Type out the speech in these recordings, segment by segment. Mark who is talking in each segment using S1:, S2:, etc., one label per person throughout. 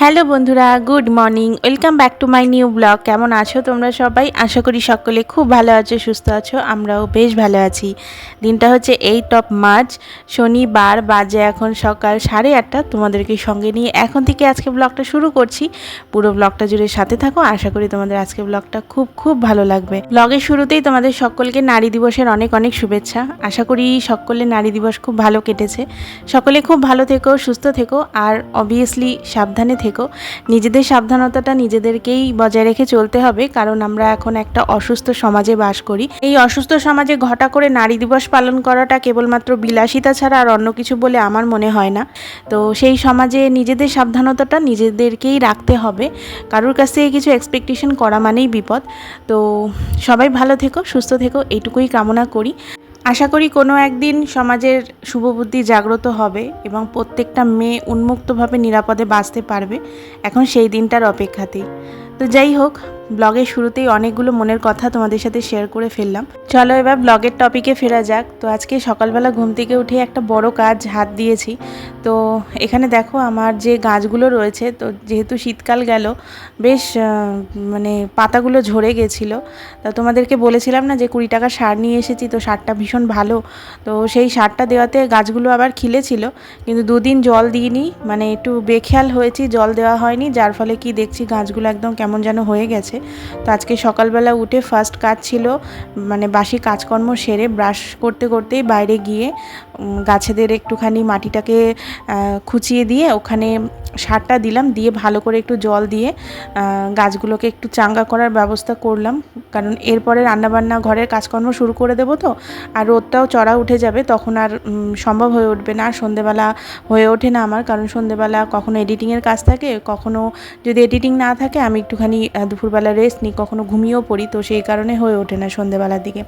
S1: Hello বন্ধুরা, good morning. Welcome back to my new blog. কেমন আছো তোমরা সবাই? আশা করি সকলে খুব ভালো আছো, সুস্থ আছো, আমরাও বেশ ভালো আছি। দিনটা হচ্ছে এইট অফ মার্চ শনিবার বাজে এখন সকাল সাড়ে আটটা। তোমাদেরকে সঙ্গে নিয়ে এখন থেকে আজকে ব্লগটা শুরু করছি। পুরো ব্লগটা জুড়ে সাথে থাকো। আশা করি তোমাদের আজকে ব্লগটা খুব খুব ভালো লাগবে। ব্লগের শুরুতেই তোমাদের সকলকে নারী দিবসের অনেক অনেক শুভেচ্ছা। আশা করি সকলে নারী দিবস খুব ভালো কেটেছে। সকলে খুব ভালো থেকো, সুস্থ থেকো। আর অবভিয়াসলি সাবধানে থেকো। নিজেদের সাবধানতাটা নিজেদেরকেই বজায় রেখে চলতে হবে, কারণ আমরা এখন একটা অসুস্থ সমাজে বাস করি। এই অসুস্থ সমাজে ঘটা করে নারী দিবস পালন করাটা কেবলমাত্র বিলাসিতা ছাড়া আর অন্য কিছু বলে আমার মনে হয় না। তো সেই সমাজে নিজেদের সাবধানতাটা নিজেদেরকেই রাখতে হবে। কারোর কাছ থেকে কিছু এক্সপেকটেশন করা মানেই বিপদ। তো সবাই ভালো থেকো, সুস্থ থেকো এইটুকুই কামনা করি। আশা করি কোনো একদিন সমাজের শুভবুদ্ধি জাগ্রত হবে এবং প্রত্যেকটা মেয়ে উন্মুক্তভাবে নিরাপদে বাঁচতে পারবে। এখন সেই দিনটার অপেক্ষাতেই। তো যাই হোক, ব্লগের শুরুতেই অনেকগুলো মনের কথা তোমাদের সাথে শেয়ার করে ফেললাম। চলো এবার ব্লগের টপিকে ফেরা যাক। তো আজকে সকালবেলা ঘুম থেকে উঠে একটা বড় কাজ হাত দিয়েছি। তো এখানে দেখো, আমার যে গাছগুলো রয়েছে, তো যেহেতু শীতকাল গেল, বেশ মানে পাতাগুলো ঝরে গেছিল। তা তোমাদেরকে বলেছিলাম না যে কুড়ি টাকা সার নিয়ে এসেছি, তো সারটা ভীষণ ভালো। তো সেই সারটা দেওয়াতে গাছগুলো আবার খিলেছিল, কিন্তু দুদিন জল দিইনি। মানে একটু বেখেয়াল হয়েছি, জল দেওয়া হয়নি, যার ফলে কি দেখছি গাছগুলো একদম কেমন যেন হয়ে গেছে। তো আজকে সকালবেলা উঠে ফার্স্ট কাজ ছিল মানে বাসি কাজকর্ম সেরে ব্রাশ করতে করতেই বাইরে গিয়ে গাছেদের একটুখানি মাটিটাকে খুঁচিয়ে দিয়ে ওখানে সারটা দিলাম, দিয়ে ভালো করে একটু জল দিয়ে গাছগুলোকে একটু চাঙ্গা করার ব্যবস্থা করলাম। কারণ এরপরে রান্নাবান্না, ঘরের কাজকর্ম শুরু করে দেবো তো, আর রোদটাও চড়া উঠে যাবে, তখন আর সম্ভব হয়ে উঠবে না, আর সন্ধেবেলা হয়ে ওঠে না আমার। কারণ সন্ধেবেলা কখনো এডিটিংয়ের কাজ থাকে, কখনো যদি এডিটিং না থাকে, আমি একটুখানি দুপুরবেলা রেস্ট নিই, কখনো ঘুমিয়েও পড়ি, তো সেই কারণে হয়ে ওঠে না সন্ধেবেলার দিকে।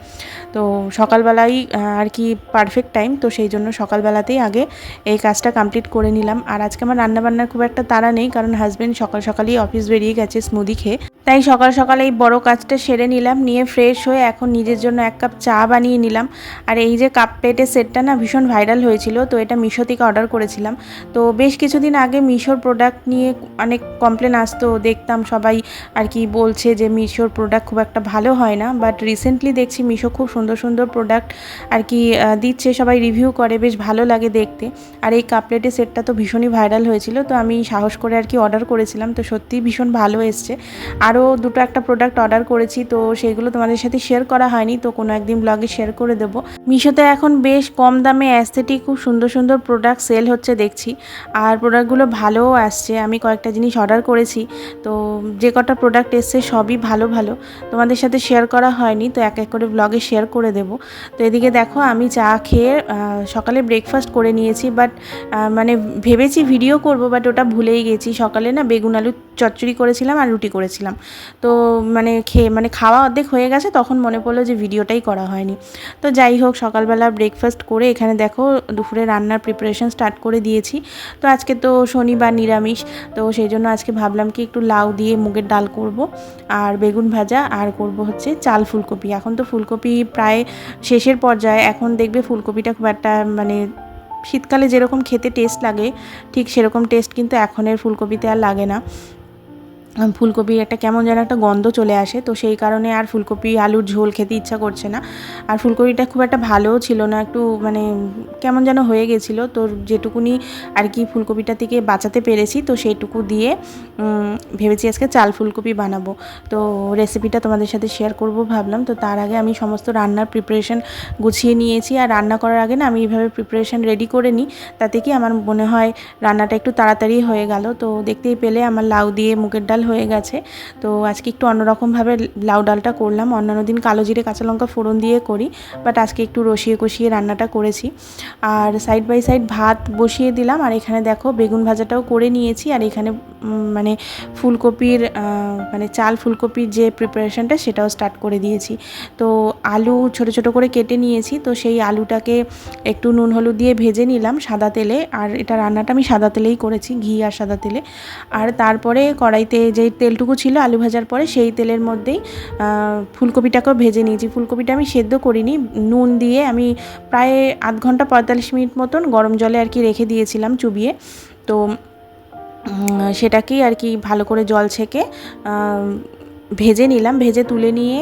S1: তো সকালবেলাই আর কি পারফেক্ট টাইম তো সেই জন্য সকালবেলাতেই আগে এই কাজটা কমপ্লিট করে নিলাম। আর আজকে আমার রান্নাবান্নার খুব একটা তাড়া নেই, কারণ হাজব্যান্ড সকাল সকালই অফিস বেরিয়ে গেছে স্মুদি খেয়ে। তাই সকাল সকাল এই বড় কাজটা সেরে নিলাম, নিয়ে ফ্রেশ হয়ে এখন নিজের জন্য এক কাপ চা বানিয়ে নিলাম। আর এই যে কাপ প্লেটের সেটটা না ভীষণ ভাইরাল হয়েছিল, তো এটা মিশো থেকে অর্ডার করেছিলাম। তো বেশ কিছুদিন আগে মিশোর প্রোডাক্ট নিয়ে অনেক কমপ্লেন আসতো, দেখতাম সবাই আর কি বলছে যে মিশোর প্রোডাক্ট খুব একটা ভালো হয় না। বাট রিসেন্টলি দেখছি মিশো খুব সুন্দর সুন্দর প্রোডাক্ট আর কি দিচ্ছে, সবাই রিভিউ করে, বেশ ভালো লাগে দেখতে। আর এই কাপলেটের সেটটা তো ভীষণই ভাইরাল হয়েছিল, তো আমি সাহস করে আর কি অর্ডার করেছিলাম, তো সত্যিই ভীষণ ভালো এসছে। আরও দুটো একটা প্রোডাক্ট অর্ডার করেছি, তো সেগুলো তোমাদের সাথে শেয়ার করা হয়নি, তো কোনো একদিন ব্লগে শেয়ার করে দেবো। মিশোতে এখন বেশ কম দামে অ্যাস্থেটিক খুব সুন্দর সুন্দর প্রোডাক্ট সেল হচ্ছে দেখছি, আর প্রোডাক্টগুলো ভালোও আসছে। আমি কয়েকটা জিনিস অর্ডার করেছি, তো যে কটা প্রোডাক্ট এসছে সবই ভালো ভালো। তোমাদের সাথে শেয়ার করা হয়নি, তো এক এক করে ব্লগে শেয়ার করে দেবো। তো এদিকে দেখো আমি চা খেয়ে সকালে ব্রেকফাস্ট করে নিয়েছি বাট মানে ভেবেছি ভিডিও করব বাট ওটা ভুলেই গেছি। সকালে না বেগুন আলু চচ্চড়ি করেছিলাম আর রুটি করেছিলাম। তো মানে খেয়ে মানে খাওয়া অর্ধেক হয়ে গেছে, তখন মনে পড়ল যে ভিডিওটাই করা হয়নি। তো যাই হোক, সকালবেলা ব্রেকফাস্ট করে এখানে দেখো দুপুরে রান্নার প্রিপারেশন স্টার্ট করে দিয়েছি। তো আজকে তো শনিবার নিরামিষ, তো সেই জন্য আজকে ভাবলাম কি একটু লাউ দিয়ে মুগের ডাল করব আর বেগুন ভাজা, আর করব হচ্ছে চাল ফুলকপি। এখন তো ফুলকপি প্রায় শেষের পর্যায়ে, এখন দেখবে ফুলকপিটা খুব একটা মানে শীতকালে যেরকম খেতে টেস্ট লাগে, ঠিক সেরকম টেস্ট কিন্তু এখনের ফুলকপিতে আর লাগে না। ফুলকপির একটা কেমন যেন একটা গন্ধ চলে আসে, তো সেই কারণে আর ফুলকপি, আলুর ঝোল খেতে ইচ্ছা করছে না। আর ফুলকপিটা খুব একটা ভালোও ছিল না, একটু মানে কেমন যেন হয়ে গেছিল। তো যেটুকুনি আর কি ফুলকপিটা থেকে বাঁচাতে পেরেছি, তো সেইটুকু দিয়ে ভেবেছি আজকে চাল ফুলকপি বানাবো। তো রেসিপিটা তোমাদের সাথে শেয়ার করব ভাবলাম, তো তার আগে আমি সমস্ত রান্নার প্রিপারেশন গুছিয়ে নিয়েছি। আর রান্না করার আগে না আমি এইভাবে প্রিপারেশন রেডি করে নিই, তাতে কি আমার মনে হয় রান্নাটা একটু তাড়াতাড়ি হয়ে গেল। তো দেখতেই পেলে আমার লাউ দিয়ে মুগের ডাল হয়ে গেছে। তো আজকে একটু অন্যরকমভাবে লাউ ডালটা করলাম। অন্যান্য দিন কালো জিরে, কাঁচা লঙ্কা ফোড়ন দিয়ে করি বাট আজকে একটু রসিয়ে কষিয়ে রান্নাটা করেছি। আর সাইড বাই সাইড ভাত বসিয়ে দিলাম। আর এখানে দেখো বেগুন ভাজাটাও করে নিয়েছি। আর এখানে মানে ফুলকপির মানে চাল ফুলকপির যে প্রিপারেশনটা সেটাও স্টার্ট করে দিয়েছি। তো আলু ছোট ছোট করে কেটে নিয়েছি। তো সেই আলুটাকে একটু নুন হলুদ দিয়ে ভেজে নিলাম সাদা তেলে। আর এটা রান্নাটা আমি সাদা তেলেই করেছি, ঘি আর সাদা তেলে। আর তারপরে কড়াইতে যেই তেলটুকু ছিল আলু ভাজার পরে সেই তেলের মধ্যেই ফুলকপিটাকেও ভেজে নিয়েছি। ফুলকপিটা আমি সেদ্ধ করিনি। নুন দিয়ে আমি প্রায় আধ ঘণ্টা পঁয়তাল্লিশ মিনিট মতন গরম জলে আর কি রেখে দিয়েছিলাম চুবিয়ে। তো সেটাকেই আর কি ভালো করে জল ছেঁকে ভেজে নিলাম, ভেজে তুলে নিয়ে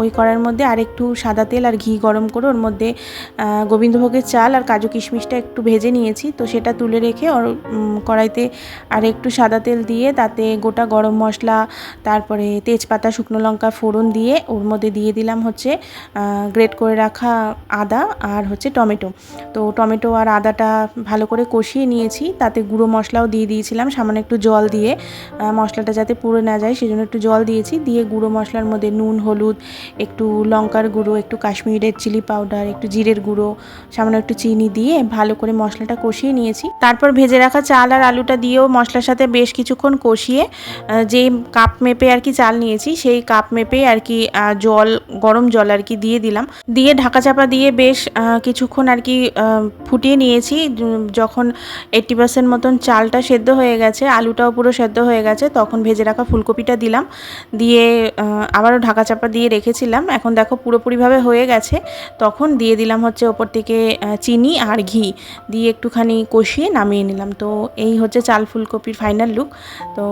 S1: ওই কড়ার মধ্যে আর একটু সাদা তেল আর ঘি গরম করে ওর মধ্যে গোবিন্দভোগের চাল আর কাজু কিশমিশটা একটু ভেজে নিয়েছি। তো সেটা তুলে রেখে ওর কড়াইতে আর একটু সাদা তেল দিয়ে তাতে গোটা গরম মশলা, তারপরে তেজপাতা, শুকনো লঙ্কা ফোড়ন দিয়ে ওর মধ্যে দিয়ে দিলাম হচ্ছে গ্রেট করে রাখা আদা আর হচ্ছে টমেটো। তো টমেটো আর আদাটা ভালো করে কষিয়ে নিয়েছি, তাতে গুঁড়ো মশলাও দিয়ে দিয়েছিলাম, সামান্য একটু জল দিয়ে মশলাটা যাতে পুড়ে না যায়, সেজন্য একটু জল দিয়েছি। দিয়ে গুঁড়ো মশলার মধ্যে নুন, হলুদ, একটু লঙ্কার গুঁড়ো, একটু কাশ্মীরের চিলি পাউডার, একটু জিরের গুঁড়ো, সামান্য একটু চিনি দিয়ে ভালো করে মশলাটা কষিয়ে নিয়েছি। তারপর ভেজে রাখা চাল আর আলুটা দিয়েও মশলার সাথে বেশ কিছুক্ষণ কষিয়ে যে কাপ মেপে আর কি চাল নিয়েছি, সেই কাপ মেপে আর কি জল, গরম জল আর কি দিয়ে দিলাম। দিয়ে ঢাকা চাপা দিয়ে বেশ কিছুক্ষণ আর কি ফুটিয়ে নিয়েছি। যখন এইট্টি পার্সেন্ট মতন চালটা সেদ্ধ হয়ে গেছে, আলুটাও পুরো সেদ্ধ হয়ে গেছে, তখন ভেজে রাখা ফুলকপিটা দিলাম। দিয়ে আহ, আবারও ঢাকা চাপা দিয়ে রেখেছিলাম। এখন দেখো পুরোপুরিভাবে হয়ে গেছে। তখন দিয়ে দিলাম হচ্ছে ওপর থেকে চিনি আর ঘি। দিয়ে একটুখানি কষিয়ে নামিয়ে নিলাম। তো এই হচ্ছে চাল ফুলকপির ফাইনাল লুক তো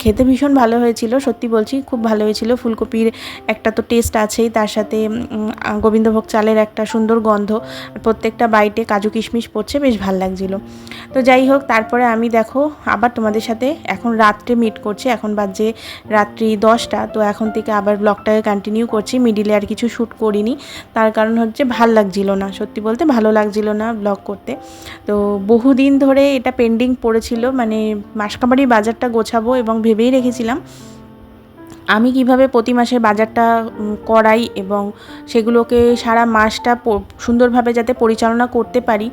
S1: খেতে ভীষণ ভালো হয়েছিল। সত্যি বলছি খুব ভালো হয়েছিল। ফুলকপির একটা তো টেস্ট আছেই। তার সাথে গোবিন্দভোগ চালের একটা সুন্দর গন্ধ। প্রত্যেকটা বাইটে কাজু কিশমিশ পড়ছে বেশ ভালো লাগছিল। তো যাই হোক তারপরে আমি দেখো আবার তোমাদের সাথে এখন রাত্রে মিট করছি। এখন বাজে রাত্রি দশটা। তো এখন থেকে আবার ব্লগটাকে কন্টিনিউ করছি। মিডিলে আর কিছু শ্যুট করিনি। তার কারণ হচ্ছে ভালো লাগছিল না। সত্যি বলতে ভালো লাগছিল না ব্লগ করতে। তো বহুদিন ধরে এটা পেন্ডিং পড়েছিল। মানে মাসকাবাড়ি বাজারটা গোছাবো এবং ভেবেই রেখেছিলাম আমি কীভাবে প্রতি মাসের বাজারটা করাই এবং সেগুলোকে সারা মাসটা সুন্দরভাবে যাতে পরিচালনা করতে পারি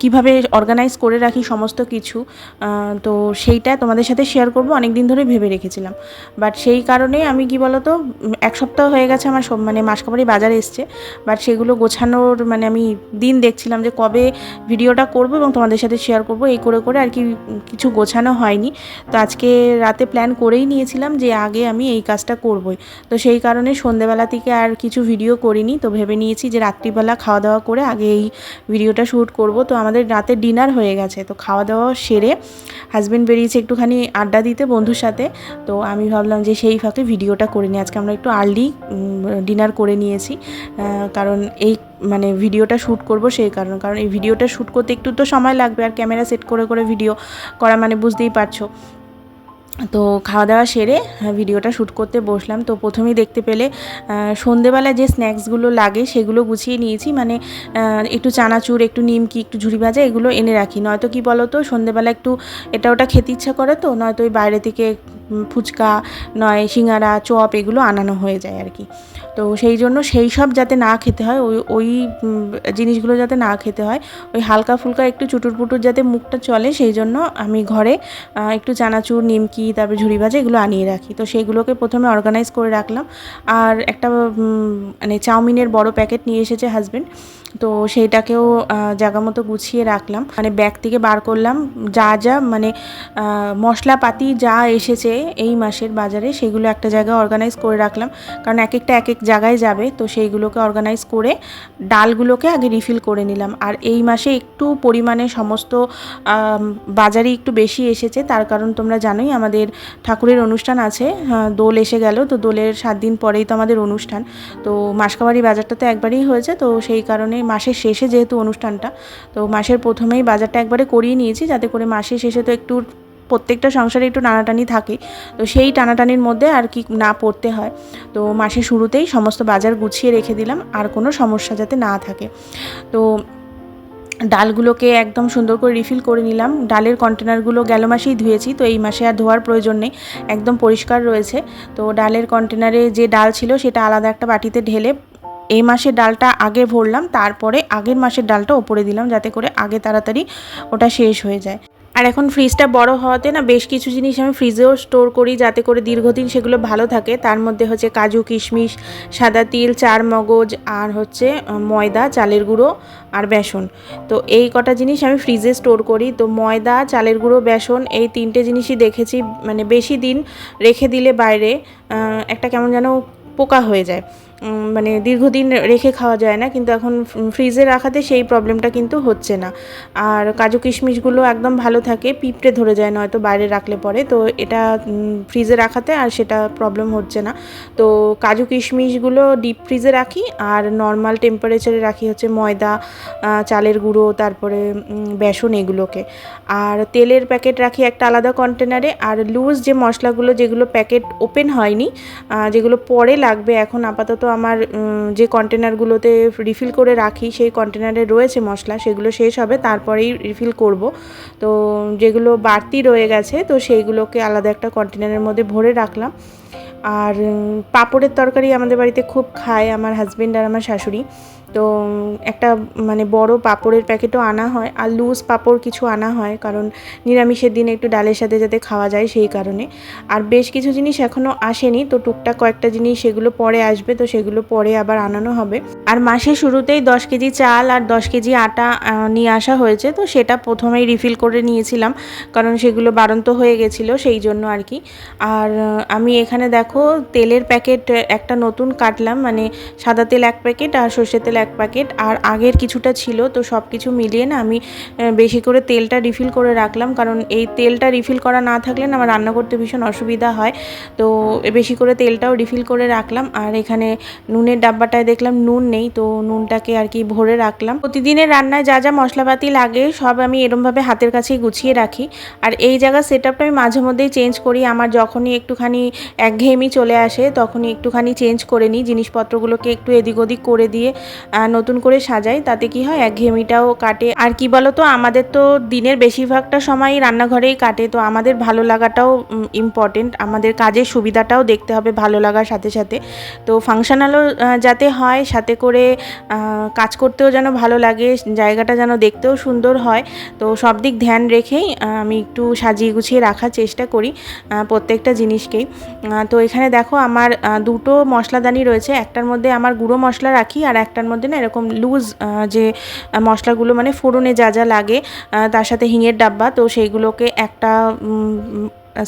S1: কীভাবে অর্গানাইজ করে রাখি সমস্ত কিছু তো সেইটা তোমাদের সাথে শেয়ার করব। অনেক দিন ধরে ভেবে রেখেছিলাম। বাট সেই কারণে আমি কি বলতো এক সপ্তাহ হয়ে গেছে আমার সব মানে মাসকাবারি বাজার এসছে। বাট সেগুলো গোছানোর মানে আমি দিন দেখছিলাম যে কবে ভিডিওটা করব এবং তোমাদের সাথে শেয়ার করব। এই করে করে আর কি কিছু গোছানো হয়নি। তো আজকে রাতে প্ল্যান করেই নিয়েছিলাম যে আগে আমি এই কাজটা করবই। তো সেই কারণে সন্ধেবেলা থেকে আর কিছু ভিডিও করিনি। তো ভেবে নিয়েছি যে রাত্রিবেলা খাওয়া দাওয়া করে আগে এই ভিডিওটা শ্যুট করব। তো আমাদের রাতে ডিনার হয়ে গেছে। তো খাওয়া দাওয়া সেরে হাজব্যান্ড বেরিয়েছে একটুখানি আড্ডা দিতে বন্ধুর সাথে। তো আমি ভাবলাম যে সেই ফাঁকে ভিডিওটা করে নিই। আজকে আমরা একটু আর্লি ডিনার করে নিয়েছি। কারণ এই মানে ভিডিওটা শ্যুট করব সেই কারণ। কারণ এই ভিডিওটা শ্যুট করতে একটু তো সময় লাগবে। আর ক্যামেরা সেট করে করে ভিডিও করা মানে বুঝতেই পারছ। তো খাওয়া দাওয়া সেরে হ্যাঁ, ভিডিওটা শ্যুট করতে বসলাম। তো প্রথমেই দেখতে পেলে সন্ধেবেলা যে স্ন্যাক্সগুলো লাগে সেগুলো গুছিয়ে নিয়েছি। মানে একটু চানাচুর একটু নিমকি একটু ঝুড়ি ভাজা এগুলো এনে রাখি। নয়তো কি বলো তো সন্ধেবেলা একটু এটা ওটা খেতে ইচ্ছা করে তো নয়তো ওই বাইরে থেকে ফুচকা নয়, সিঙ্গারা, চপ এগুলো আনানো হয়ে যায় আর কি। তো সেই জন্য সেই সব যাতে না খেতে হয়, ওই ওই জিনিসগুলো যাতে না খেতে হয়, ওই হালকা ফুলকা একটু চুটুর পুটুর যাতে মুখটা চলে, সেই জন্য আমি ঘরে একটু চানাচুর, নিমকি, তারপরে ঝুড়ি ভাজা এগুলো আনিয়ে রাখি। তো সেইগুলোকে প্রথমে অর্গানাইজ করে রাখলাম। আর একটা মানে চাউমিনের বড় প্যাকেট নিয়ে এসেছে হাজবেন্ড তো সেইটাকেও জায়গা মতো গুছিয়ে রাখলাম। মানে ব্যাগ থেকে বার করলাম। যা যা মানে মশলাপাতি যা এসেছে এই মাসের বাজারে সেগুলো একটা জায়গায় অর্গানাইজ করে রাখলাম। কারণ এক একটা এক এক জায়গায় যাবে তো সেইগুলোকে অর্গানাইজ করে ডালগুলোকে আগে রিফিল করে নিলাম। আর এই মাসে একটু পরিমাণে সমস্ত বাজারে একটু বেশি এসেছে। তার কারণ তোমরা জানোই আমাদের ঠাকুরের অনুষ্ঠান আছে হ্যাঁ, দোল এসে গেল তো দোলের সাত দিন পরেই তো আমাদের অনুষ্ঠান। তো মাসকাবাড়ি বাজারটা তো একবারেই হয়েছে তো সেই কারণে মাসের শেষে যেহেতু অনুষ্ঠানটা তো মাসের প্রথমেই বাজারটা একবারে করিয়ে নিয়েছি যাতে করে মাসের শেষে তো একটু প্রত্যেকটা সংসারে একটু টানাটানি থাকে। তো সেই টানাটানির মধ্যে আর কি না পড়তে হয়। তো মাসের শুরুতেই সমস্ত বাজার গুছিয়ে রেখে দিলাম, আর কোনো সমস্যা যাতে না থাকে। তো ডালগুলোকে একদম সুন্দর করে রিফিল করে নিলাম। ডালের কন্টেনারগুলো গেল মাসেই ধুয়েছি, তো এই মাসে আর ধোয়ার প্রয়োজন নেই। একদম পরিষ্কার রয়েছে। তো ডালের কন্টেনারে যে ডাল ছিল, সেটা আলাদা একটা বাটিতে ঢেলে এই মাসের ডালটা আগে ভরলাম, তারপরে আগের মাসের ডালটা ওপরে দিলাম, যাতে করে আগে তাড়াতাড়ি ওটা শেষ হয়ে যায়। আর এখন ফ্রিজটা বড় হওয়াতে না বেশ কিছু জিনিস আমি ফ্রিজেও স্টোর করি যাতে করে দীর্ঘদিন সেগুলো ভালো থাকে। তার মধ্যে হচ্ছে কাজু, কিশমিশ, সাদা তিল, চার মগজ আর হচ্ছে ময়দা, চালের গুঁড়ো আর বেসন। তো এই কটা জিনিস আমি ফ্রিজে স্টোর করি। তো ময়দা, চালের গুঁড়ো, বেসন এই তিনটে জিনিসই দেখেছি মানে বেশি দিন রেখে দিলে বাইরে একটা কেমন যেন পোকা হয়ে যায়। মানে দীর্ঘদিন রেখে খাওয়া যায় না, কিন্তু এখন ফ্রিজে রাখাতে সেই প্রবলেমটা কিন্তু হচ্ছে না। আর কাজু কিশমিশগুলো একদম ভালো থাকে, পিঁপড়ে ধরে যায় নয়তো বাইরে রাখলে পরে, তো এটা ফ্রিজে রাখাতে আর সেটা প্রবলেম হচ্ছে না। তো কাজু কিশমিশগুলো ডিপ ফ্রিজে রাখি, আর নর্মাল টেম্পারেচারে রাখি হচ্ছে ময়দা চালের গুঁড়ো, তারপরে বেসন এগুলোকে। আর তেলের প্যাকেট রাখি একটা আলাদা কন্টেনারে আর লুজ যে মশলাগুলো, যেগুলো প্যাকেট ওপেন হয়নি যেগুলো পরে লাগবে, এখন আপাতত আমার যে কন্টেনারগুলোতে রিফিল করে রাখি, সেই কন্টেনারে রয়েছে মশলা, সেগুলো শেষ হবে, তারপরেই রিফিল করব। তো যেগুলো বাড়তি রয়ে গেছে, তো সেইগুলোকে আলাদা একটা কন্টেনারের মধ্যে ভরে রাখলাম। আর পাঁপড়ের তরকারি আমাদের বাড়িতে খুব খায় আমার হাজব্যান্ড আর আমার শাশুড়ি। তো একটা মানে বড় পাঁপড়ের প্যাকেটও আনা হয় আর লুজ পাঁপড় কিছু আনা হয় কারণ নিরামিষের দিনে একটু ডালের সাথে যাতে খাওয়া যায় সেই কারণে। আর বেশ কিছু জিনিস এখনও আসেনি, তো টুকটাক কয়েকটা জিনিস সেগুলো পরে আসবে, তো সেগুলো পরে আবার আনানো হবে। আর মাসের শুরুতেই দশ কেজি চাল আর দশ কেজি আটা নিয়ে আসা হয়েছে, তো সেটা প্রথমেই রিফিল করে নিয়েছিলাম কারণ সেগুলো বাড়ন্ত হয়ে গেছিল সেই জন্য আর কি। আর আমি এখানে দেখো তেলের প্যাকেট একটা নতুন কাটলাম মানে সাদা তেল এক প্যাকেট আর সর্ষের তেল এক প্যাকেট আর আগের কিছুটা ছিল, তো সব কিছু মিলিয়ে না আমি বেশি করে তেলটা রিফিল করে রাখলাম। কারণ এই তেলটা রিফিল করা না থাকলে না আমার রান্না করতে ভীষণ অসুবিধা হয়। তো বেশি করে তেলটাও রিফিল করে রাখলাম। আর এখানে নুনের ডাব্বাটায় দেখলাম নুন নেই, তো নুনটাকে আর কি ভরে রাখলাম। প্রতিদিনের রান্নায় যা যা মশলাপাতি লাগে, সব আমি এরমভাবে হাতের কাছেই গুছিয়ে রাখি। আর এই জায়গার সেট আপটা আমি মাঝে মধ্যেই চেঞ্জ করি। আমার যখনই একটুখানি একঘেয়েমি চলে আসে, তখনই একটুখানি চেঞ্জ করে নিই। জিনিসপত্রগুলোকে একটু এদিক ওদিক করে দিয়ে নতুন করে সাজাই, তাতে কি হয় একঘেয়েমিটাও কাটে। আর কি বলতো, আমাদের তো দিনের বেশিরভাগটা সময় রান্নাঘরেই কাটে, তো আমাদের ভালো লাগাটাও ইম্পর্টেন্ট আমাদের কাজের সুবিধাটাও দেখতে হবে ভালো লাগার সাথে সাথে। তো ফাংশনালও যাতে হয়, সাথে করে কাজ করতেও যেন ভালো লাগে, জায়গাটা যেন দেখতেও সুন্দর হয়। তো সব দিক ধ্যান রেখেই আমি একটু সাজিয়ে গুছিয়ে রাখার চেষ্টা করি প্রত্যেকটা জিনিসকেই। তো এখানে দেখো, আমার দুটো মশলাদানি রয়েছে, একটার মধ্যে আমার গুঁড়ো মশলা রাখি, আর একটার মধ্যে না এরকম লুজ যে মশলাগুলো মানে ফোড়নে যা যা লাগে তার সাথে হিঙের ডাব্বা, তো সেইগুলোকে একটা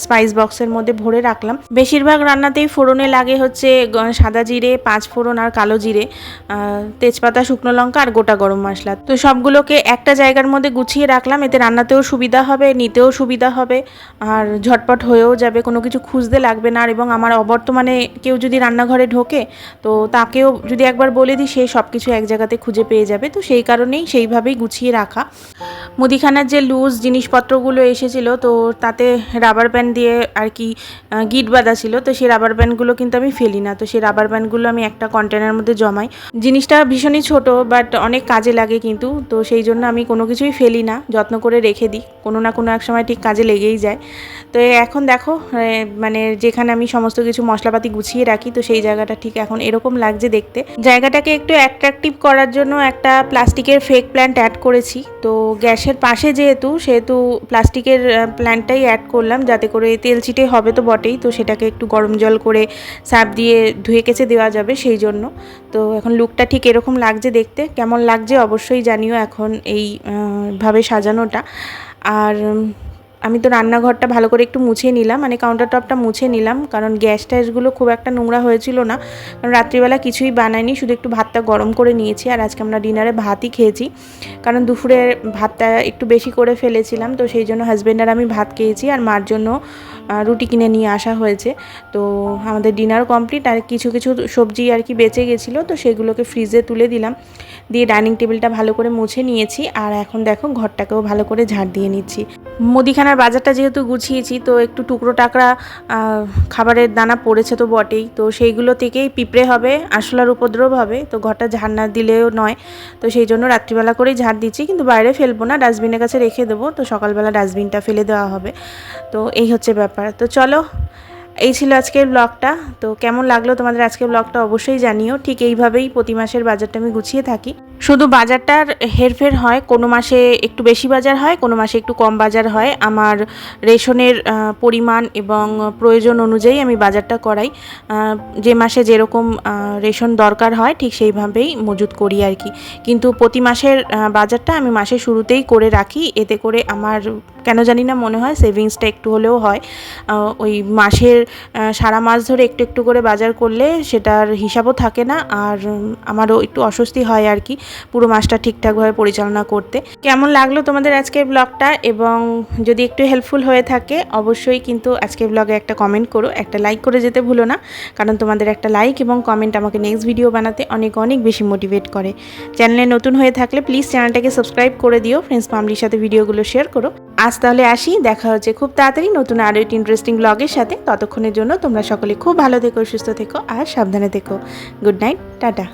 S1: স্পাইস বক্সের মধ্যে ভরে রাখলাম। বেশিরভাগ রান্নাতেই ফোড়নে লাগে হচ্ছে সাদা জিরে, পাঁচ ফোড়ন আর কালো জিরে তেজপাতা, শুকনো লঙ্কা আর গোটা গরম মশলা। তো সবগুলোকে একটা জায়গার মধ্যে গুছিয়ে রাখলাম, এতে রান্নাতেও সুবিধা হবে, নিতেও সুবিধা হবে, আর ঝটপট হয়েও যাবে, কোনো কিছু খুঁজতে লাগবে না। আর এবং আমার অবর্তমানে কেউ যদি রান্নাঘরে ঢোকে, তো তাকেও যদি একবার বলে দিই, সে সব কিছু এক জায়গাতে খুঁজে পেয়ে যাবে। তো সেই কারণেই সেইভাবেই গুছিয়ে রাখা। মুদিখানার যে লুজ জিনিসপত্রগুলো এসেছিল, তো তাতে রাবার ব্যান্ড দিয়ে আর কি গিট বাঁধা ছিল, তো সেই রাবার ব্যান্ডগুলো কিন্তু আমি ফেলি না। তো সেই রাবার ব্যান্ডগুলো আমি একটা কন্টেনার মধ্যে জমাই। জিনিসটা ভীষণই ছোট বাট অনেক কাজে লাগে কিন্তু, তো সেই জন্য আমি কোনো কিছুই ফেলি না, যত্ন করে রেখে দিই। কোনো না কোনো এক সময় ঠিক কাজে লেগেই যায়। তো এখন দেখো মানে যেখানে আমি সমস্ত কিছু মশলাপাতি গুছিয়ে রাখি, তো সেই জায়গাটা ঠিক এখন এরকম লাগছে দেখতে। জায়গাটাকে একটু অ্যাট্রাকটিভ করার জন্য একটা প্লাস্টিকের ফেক প্ল্যান্ট অ্যাড করেছি। তো গ্যাসের পাশে যেহেতু, সেহেতু প্লাস্টিকের প্ল্যান্টটাই অ্যাড করলাম, যাতে করে তেল চিটে হবে তো বটেই, তো সেটাকে একটু গরম জল করে সাপ দিয়ে ধুয়ে কেচে দেওয়া যাবে সেই জন্য। তো এখন লুকটা ঠিক এরকম লাগছে দেখতে, কেমন লাগছে অবশ্যই জানিও এখন এইভাবে ভাবে সাজানোটা। আর আমি তো রান্নাঘরটা ভালো করে একটু মুছে নিলাম মানে কাউন্টার টপটা মুছে নিলাম, কারণ গ্যাস ট্যাসগুলো খুব একটা নোংরা হয়েছিল না। কারণ রাত্রিবেলা কিছুই বানাইনি, শুধু একটু ভাতটা গরম করে নিয়েছি, আর আজকে আমরা ডিনারে ভাতই খেয়েছি। কারণ দুপুরে ভাতটা একটু বেশি করে ফেলেছিলাম, তো সেই জন্য হাজব্যান্ড আর আমি ভাত খেয়েছি, আর মার জন্য রুটি কিনে নিয়ে আসা হয়েছে। তো আমাদের ডিনার কমপ্লিট আর কিছু কিছু সবজি আর কি বেঁচে গেছিল, তো সেগুলোকে ফ্রিজে তুলে দিলাম। দিয়ে ডাইনিং টেবিলটা ভালো করে মুছে নিয়েছি। আর এখন দেখো ঘরটাকেও ভালো করে ঝাড় দিয়ে নিচ্ছি। মুদিখানার বাজারটা যেহেতু গুছিয়েছি, তো একটু টুকরো টাকরা খাবারের দানা পড়েছে তো বটেই। তো সেইগুলো থেকেই পিঁপড়ে হবে, আরশোলার উপদ্রব হবে। তো ঘরটা ঝাড় না দিলেও নয়। তো সেই জন্য রাত্রিবেলা করেই ঝাড় দিচ্ছি। কিন্তু বাইরে ফেলব না, ডাস্টবিনের কাছে রেখে দেবো। তো সকালবেলা ডাস্টবিনটা ফেলে দেওয়া হবে। তো এই হচ্ছে ব্যাপার। তো চলো এই ছিল আজকের ব্লগটা তো কেমন লাগল তোমাদের আজকের ব্লগটা অবশ্যই জানিও। ঠিক এইভাবেই প্রতি মাসের বাজারটা আমি গুছিয়ে থাকি। শুধু বাজারটার হেরফের হয়, কোনো মাসে একটু বেশি বাজার হয়, কোনো মাসে একটু কম বাজার হয়। আমার রেশনের পরিমাণ এবং প্রয়োজন অনুযায়ী আমি বাজারটা করাই। যে মাসে যেরকম রেশন দরকার হয়, ঠিক সেইভাবেই মজুত করি আর কি। কিন্তু প্রতি মাসের বাজারটা আমি মাসের শুরুতেই করে রাখি। এতে করে আমার, কেন জানি না মনে হয়, সেভিংসটা একটু হলেও হয়। ওই মাসের সারা মাস ধরে একটু একটু করে বাজার করলে সেটার হিসাবও থাকে না। আর আমারও একটু অস্বস্তি হয় আর কি। পুরো মাসটা ঠিকঠাকভাবে পরিচালনা করতে। কেমন লাগল তোমাদের আজকের ব্লগটা? এবং যদি একটু হেল্পফুল হয়ে থাকে, অবশ্যই কিন্তু আজকের ব্লগে একটা কমেন্ট করো। একটা লাইক করে যেতে ভুলো না, কারণ তোমাদের একটা লাইক এবং কমেন্ট আমাকে নেক্সট ভিডিও বানাতে অনেক অনেক বেশি মোটিভেট করে। চ্যানেলে নতুন হয়ে থাকলে প্লিজ চ্যানেলটাকে সাবস্ক্রাইব করে দিও ফ্রেন্ডস ফ্যামিলির সাথে ভিডিওগুলো শেয়ার করো। আজ তাহলে আসি, দেখা হচ্ছে খুব তাড়াতাড়ি নতুন আরও একটি ইন্টারেস্টিং ব্লগের সাথে। ততক্ষণের জন্য তোমরা সকলে খুব ভালো থেকো, সুস্থ থেকো আর সাবধানে থেকো। Good night tata.